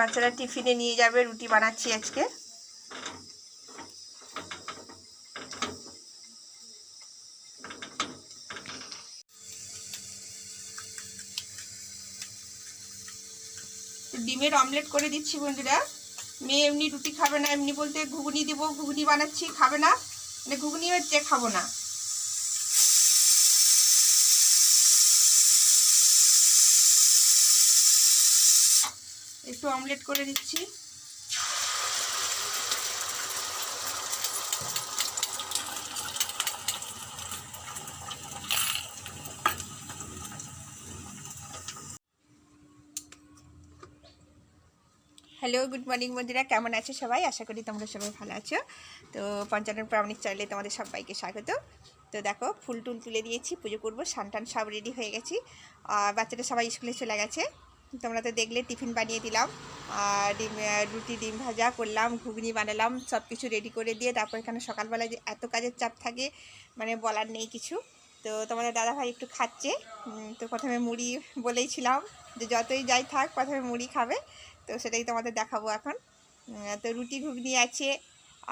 বাচ্চারা টিফিনে নিয়ে যাবে, রুটি বানাচ্ছি আজকে। ডিমের অমলেট করে দিচ্ছি বন্ধুরা। মেয়ে এমনি রুটি খাবে না, এমনি বলতে ঘুগনি দিব, ঘুগনি বানাচ্ছি, খাবে না। মানে ঘুগনি হচ্ছে, খাব না। একটু অমলেট করে দিচ্ছি। হ্যালো গুড মর্নিং বন্ধুরা, কেমন আছো সবাই? আশা করি তোমরা সবাই ভালো আছো। তো পঞ্চানন প্রামাণিক চ্যানেলে তোমাদের সবাইকে স্বাগত। তো দেখো, ফুল টুল তুলে দিয়েছি, পুজো করব, সানটান সব রেডি হয়ে গেছি। আর বাচ্চারা সবাই স্কুলে চলে গেছে। তোমরা তো দেখলে, টিফিন বানিয়ে দিলাম। আর ডিম রুটি, ডিম ভাজা করলাম, ঘুগনি বানালাম সব কিছু রেডি করে দিয়ে তারপর এখানে সকালবেলায় যে এত কাজের চাপ থাকে মানে বলার নেই কিছু। তো তোমাদের দাদাভাই একটু খাচ্ছে। তো প্রথমে মুড়ি বলেইছিলাম যে যতই যাই থাক, প্রথমে মুড়ি খাবে। তো সেটাই তোমাদের দেখাবো এখন। তো রুটি, ঘুগনি আছে,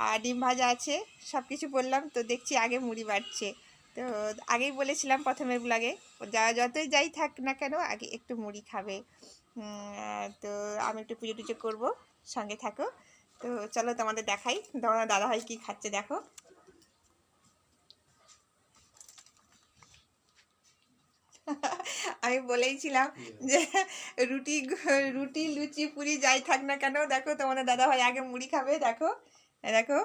আর ডিম ভাজা আছে সব কিছু বললাম। তো দেখছি আগে মুড়ি বাড়ছে। তো আগেই বলেছিলাম প্রথমের ব্লগে যা যতই যাই থাক না কেন আগে একটু মুড়ি খাবে। তো আমি একটু পুজো টুজো করব সঙ্গে থাকো। তো চলো তোমাদের দেখাই তোমার দাদাভাই কী খাচ্ছে দেখো। আমি বলেইছিলাম যে রুটি রুটি লুচি পুরি যাই থাক না কেন দেখো তোমাদের দাদা ভাই আগে মুড়ি খাবে দেখো দেখো।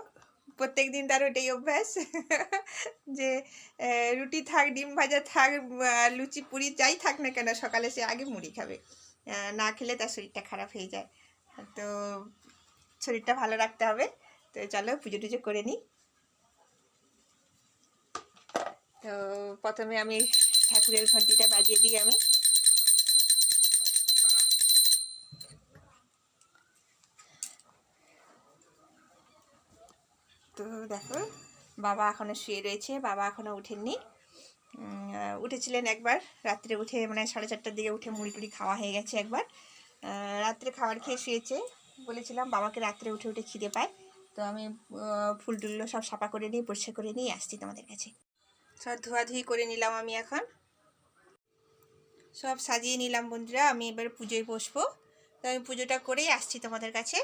প্রত্যেক দিন তার ওটাই অভ্যাস। যে রুটি থাক, ডিম ভাজা থাক লুচি, পুরি যাই থাক না কেন, সকালে সে আগে মুড়ি খাবে। না খেলে তার শরীরটা খারাপ হয়ে যায়। তো শরীরটা ভালো রাখতে হবে। তো চলো পুজো টুজো করে নিই। তো প্রথমে আমি ঠাকুরের ঘন্টিটা বাজিয়ে দিই আমি। তো দেখো। বাবা এখনও শুয়ে রয়েছে, বাবা এখনও উঠেননি। উঠেছিলেন একবার, রাত্রে উঠে মানে সাড়ে চারটার দিকে উঠে মুড়ি টুড়ি খাওয়া হয়ে গেছে একবার। রাত্রে খাবার খেয়ে শুয়েছে। বলেছিলাম বাবাকে রাত্রে উঠে উঠে খিদে পায়। তো আমি ফুল টুলগুলো সব সাফা করে নিয়ে, পরিষ্কার করে নিয়ে আসছি তোমাদের কাছে। সব ধোয়াধুয়ি করে নিলাম আমি এখন। সব সাজিয়ে নিলাম বন্ধুরা, আমি এবার পুজোয় বসবো। তো আমি পুজোটা করেই আসছি তোমাদের কাছে।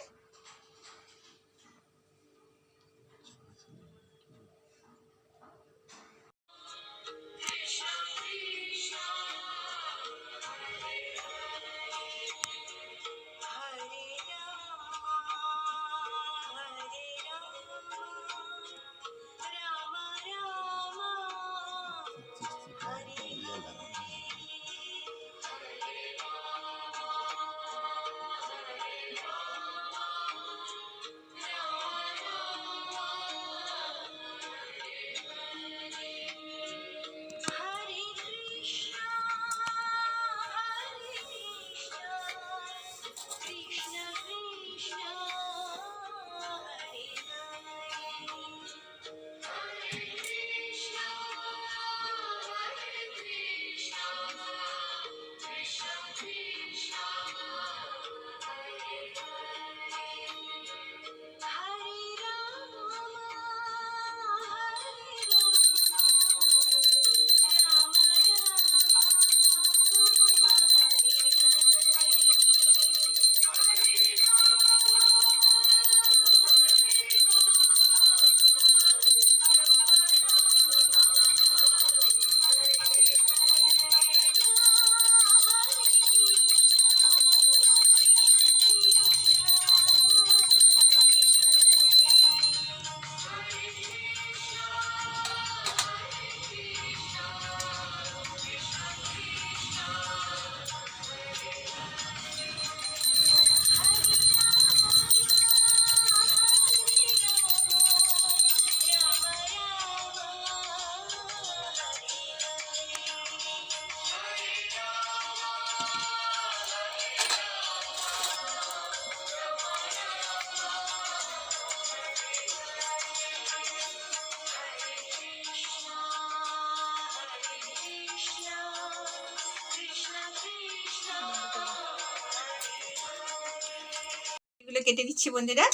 সবজিগুলো কেটে দিচ্ছি বন্ধুরা।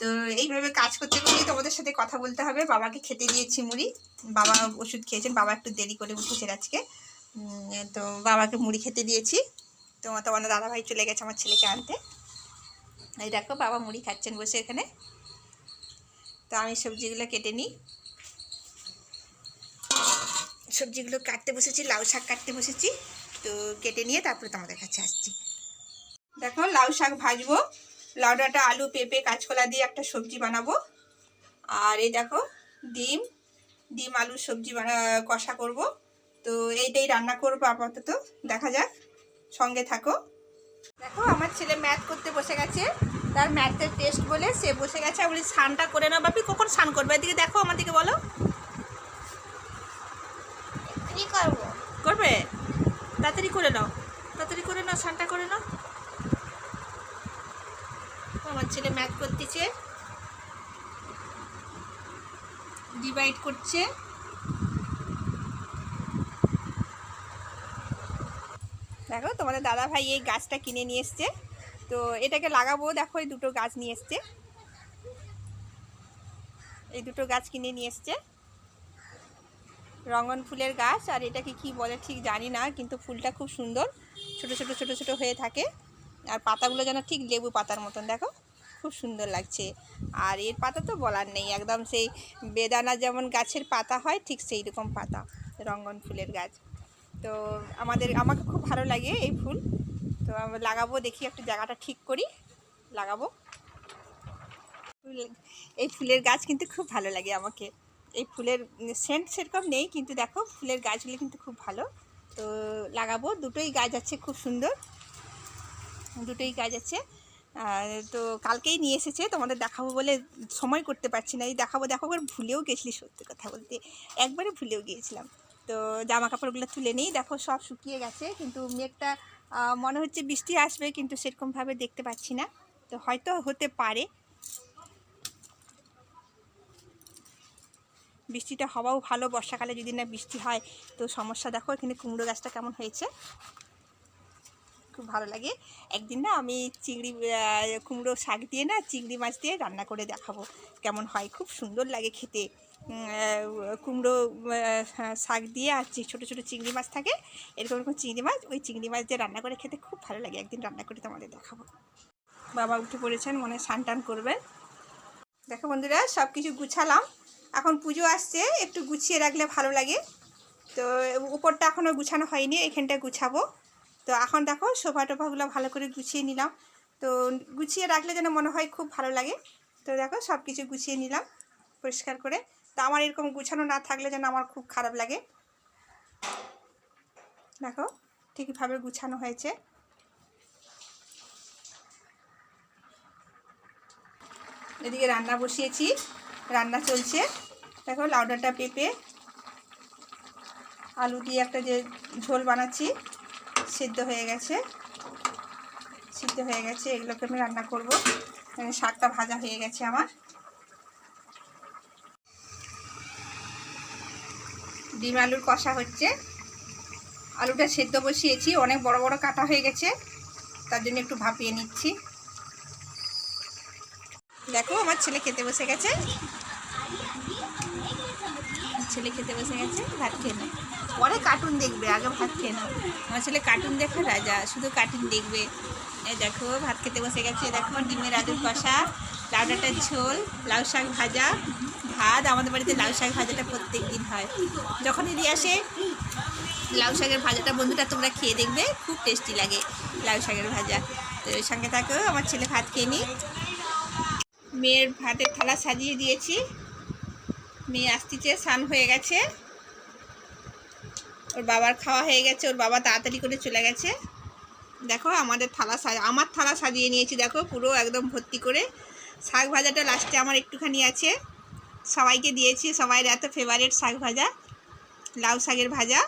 তো এইভাবে কাজ করতে করতেই তোমাদের সাথে কথা বলতে হবে। বাবাকে খেতে দিয়েছি মুড়ি। বাবা ওষুধ খেয়েছেন। বাবা একটু দেরি করে উঠেছেন আজকে। তো বাবাকে মুড়ি খেতে দিয়েছি। তো তোমার দাদাভাই চলে গেছে আমার ছেলেকে আনতে। এই দেখো বাবা মুড়ি খাচ্ছেন বসে এখানে। তো আমি সবজিগুলো কেটে নিই। সবজিগুলো কাটতে বসেছি, লাউ শাক কাটতে বসেছি। তো কেটে নিয়ে তারপরে তোমাদের কাছে আসছি। দেখো লাউ শাক ভাজবো। লাউ ডাঁটা আলু পেঁপে কাঁচকলা দিয়ে একটা সবজি বানাবো। আর এই দেখো ডিম ডিম আলু সবজি বানা কষা করব। তো এইটাই রান্না করব আপাতত দেখা যাক সঙ্গে থাকো। দেখো আমার ছেলে ম্যাথ করতে বসে গেছে। তার ম্যাথের টেস্ট বলে সে বসে গেছে। আমি বলি স্নানটা করে নাও বাপি কখন স্নান করবে? এদিকে দেখো আমার দিকে বলো। করবে? তাড়াতাড়ি করে নাও তাড়াতাড়ি করে নাও স্নানটা করে নাও। আমার ছেলে ম্যাথ করতেছে। ডিভাইড করছে। দেখো, তোমাদের দাদা ভাই এই গাছটা কিনে নিয়ে এসছে। তো এটাকে লাগাবো, দেখো, এই দুটো গাছ নিয়ে এসছে। এই দুটো গাছ কিনে নিয়ে এসছে। রঙন ফুলের গাছ, আর এটাকে কি বলে ঠিক জানি না, কিন্তু ফুলটা খুব সুন্দর। ছোট ছোট ছোট ছোট হয়ে থাকে। আর পাতাগুলো যেন ঠিক লেবু পাতার মতন, দেখো? খুব সুন্দর লাগছে। আর এর পাতা তো বলার নেই, একদম সেই বেদানা যেমন গাছের পাতা হয়, ঠিক সেই রকম পাতা, রঙ্গন ফুলের গাছ। তো আমাদের, আমাকে খুব ভালো লাগে এই ফুল। তো আমরা লাগাবো, দেখি একটু জায়গাটা ঠিক করি, লাগাবো। এই ফুলের গাছ কিন্তু খুব ভালো লাগে আমাকে। এই ফুলের সেন্ট সেরকম নেই, কিন্তু দেখো, ফুলের গাছগুলো কিন্তু খুব ভালো। তো লাগাবো, দুটোই গাছ আছে খুব সুন্দর। দুটোই গাছ আছে। তো কালকেই নিয়ে এসেছে, তোমাদের দেখাবো বলে সময় করতে পারছি না। এই দেখাবো দেখাবো আর ভুলেও গেছিলি সত্যি কথা বলতে। একবারে ভুলেও গিয়েছিলাম। তো জামা কাপড়গুলো তুলে নিই। দেখো সব শুকিয়ে গেছে, কিন্তু মেঘটা মনে হচ্ছে বৃষ্টি আসবে, কিন্তু সেরকমভাবে দেখতে পাচ্ছি না। তো হয়তো হতে পারে। বৃষ্টিটা হওয়াও ভালো, বর্ষাকালে যদি না বৃষ্টি হয়, তো সমস্যা দেখো, এখানে কুমড়ো গাছটা কেমন হয়েছে। খুব ভালো লাগে। একদিন না আমি চিংড়ি কুমড়ো শাক দিয়ে না চিংড়ি মাছ দিয়ে রান্না করে দেখাবো কেমন হয়। খুব সুন্দর লাগে খেতে। কুমড়ো শাক দিয়ে আর ছোটো ছোটো চিংড়ি মাছ থাকে, এরকম এরকম চিংড়ি মাছ, ওই চিংড়ি মাছ দিয়ে রান্না করে খেতে খুব ভালো লাগে। একদিন রান্না করে তোমাদের দেখাবো। বাবা উঠে পড়েছেন, মনে স্নান টান করবেন। দেখো বন্ধুরা সব কিছু গুছালাম। এখন পুজো আসছে, একটু গুছিয়ে রাখলে ভালো লাগে। তো, উপরটা এখনও গুছানো হয়নি, এখানটা গুছাবো। তো এখন দেখো সোফা টোফাগুলো ভালো করে গুছিয়ে নিলাম। তো গুছিয়ে রাখলে যেন মনে হয় খুব ভালো লাগে। তো দেখো সব কিছু গুছিয়ে নিলাম পরিষ্কার করে। তো আমার এরকম গুছানো না থাকলে যেন আমার খুব খারাপ লাগে। দেখো ঠিকভাবে গুছানো হয়েছে। এদিকে রান্না বসিয়েছি, রান্না চলছে। দেখো লাউডাটা পেঁপে, আলু দিয়ে একটা যে ঝোল বানাচ্ছি। সিদ্ধ হয়ে গেছে। সিদ্ধ হয়ে গেছে, এগুলোকে আমি রান্না করব। এখানে শাকটা ভাজা হয়ে গেছে আমার। ডিম আলুর কষা হচ্ছে। আলুটা সেদ্ধ বসিয়েছি, অনেক বড় বড় কাটা হয়ে গেছে। তার জন্য একটু ভাপিয়ে নিচ্ছি। দেখো, আমার ছেলে খেতে বসে গেছে। ছেলে খেতে বসে গেছে ভাত খেয়ে নেয় পরে কার্টুন দেখবে আগে ভাত খেয়ে নাও। আমার ছেলে কার্টুন দেখে রাজা শুধু কার্টুন দেখবে। এই দেখো ভাত খেতে বসে গেছে দেখো ডিমের আলুর কষা লাউ ডাঁটার ঝোল লাউ শাক ভাজা ভাত। আমাদের বাড়িতে লাউ শাক ভাজাটা প্রত্যেক দিন হয়। যখনই দিয়ে আসে লাউ শাকের ভাজাটা বন্ধুটা তোমরা খেয়ে দেখবে খুব টেস্টি লাগে লাউ শাকের ভাজা। তো সঙ্গে থাকো আমার ছেলে ভাত খেয়ে নিই মেয়ের ভাতের থালা সাজিয়ে দিয়েছি। মেয়ে আসতেছে স্নান হয়ে গেছে। ওর বাবার খাওয়া হয়ে গেছে, ওর বাবা তাড়াতাড়ি করে চলে গেছে। দেখো, আমাদের থালা সাজা, আমার থালা সাজিয়ে নিয়েছি, দেখো, পুরো একদম ভর্তি করে। শাক ভাজাটা লাস্টে আমার একটুখানি আছে। সবাইকে দিয়েছি সবাই এত ফেভারিট শাক ভাজা, লাউ শাকের ভাজা।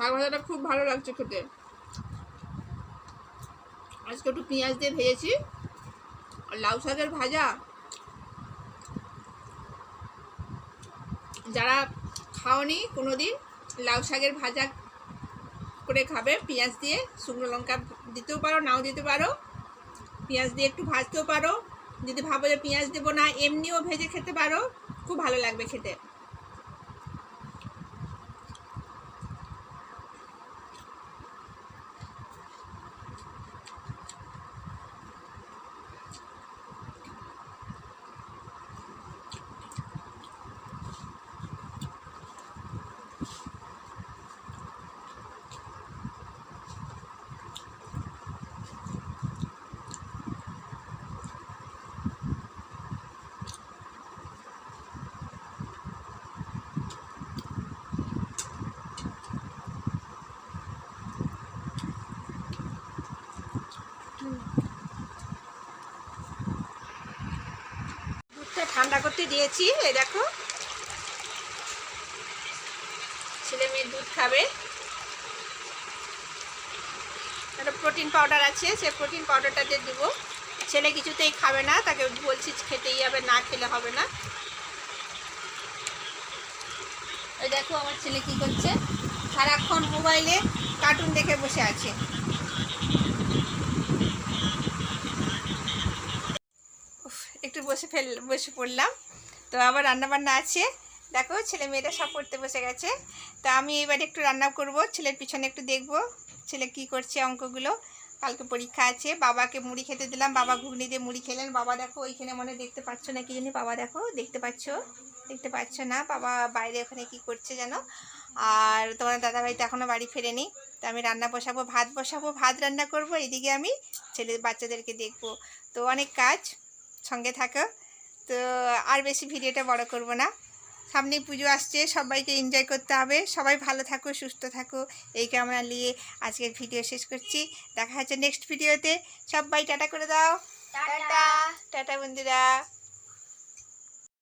শাক ভাজাটা খুব ভালো লাগছে খেতে। আজকে একটু পেঁয়াজ দিয়ে ভেজেছি। আর লাউ শাকের ভাজা। যারা খাওনি কোনো দিন লাউ শাকের ভাজা করে খাবে, পেঁয়াজ দিয়ে, শুকনো লঙ্কা দিতেও পারো, নাও দিতে পারো। পেঁয়াজ দিয়ে একটু ভাজতেও পারো। যদি ভাবো যে পেঁয়াজ দেবো না, এমনিও ভেজে খেতে পারো। খুব ভালো লাগবে খেতে। করতে দিয়েছি, এই দেখো। ছেলে মেয়ে দুধ খাবে। একটা প্রোটিন পাউডার আছে, সে প্রোটিন পাউডারটা দিয়ে দেবো। ছেলে কিছুতেই খাবে না, তাকে বলছি খেতেই হবে, না খেলে হবে না। ওই দেখো আমার ছেলে কি করছে। সারাক্ষণ মোবাইলে কার্টুন দেখে বসে আছে উফ, একটু বসে ফেল, বসে পড়লাম। তো আবার রান্নাবান্না আছে। দেখো, ছেলে মেয়েরা সব পড়তে বসে গেছে। তো আমি এবার একটু রান্না করব, ছেলের পিছনে একটু দেখব ছেলে কি করছে অঙ্কগুলো। কালকে পরীক্ষা আছে, বাবাকে মুড়ি খেতে দিলাম, বাবা ঘুগনি দিয়ে মুড়ি খেলেন। বাবা দেখো, ওইখানে মনে দেখতে পাচ্ছ না কি জানি, বাবা দেখো, দেখতে পাচ্ছ? দেখতে পাচ্ছ না? বাবা বাইরে ওখানে কি করছে যেন? আর তোমার দাদাভাই তো এখনও বাড়ি ফেরেনি। তো আমি রান্না বসাবো, ভাত বসাবো, ভাত রান্না করব। এদিকে আমি ছেলে বাচ্চাদেরকে দেখব। তো অনেক কাজ। সঙ্গে থাকো। তো আর বেশি ভিডিওটা বড় করব না। সামনে পুজো আসছে সবাইকে এনজয় করতে হবে। সবাই ভালো থাকো সুস্থ থাকো। এই ক্যামেরা নিয়ে আজকের ভিডিও শেষ করছি। দেখা হচ্ছে নেক্সট ভিডিওতে সবাই টাটা করে দাও। টাটা। টাটা বন্ধুরা।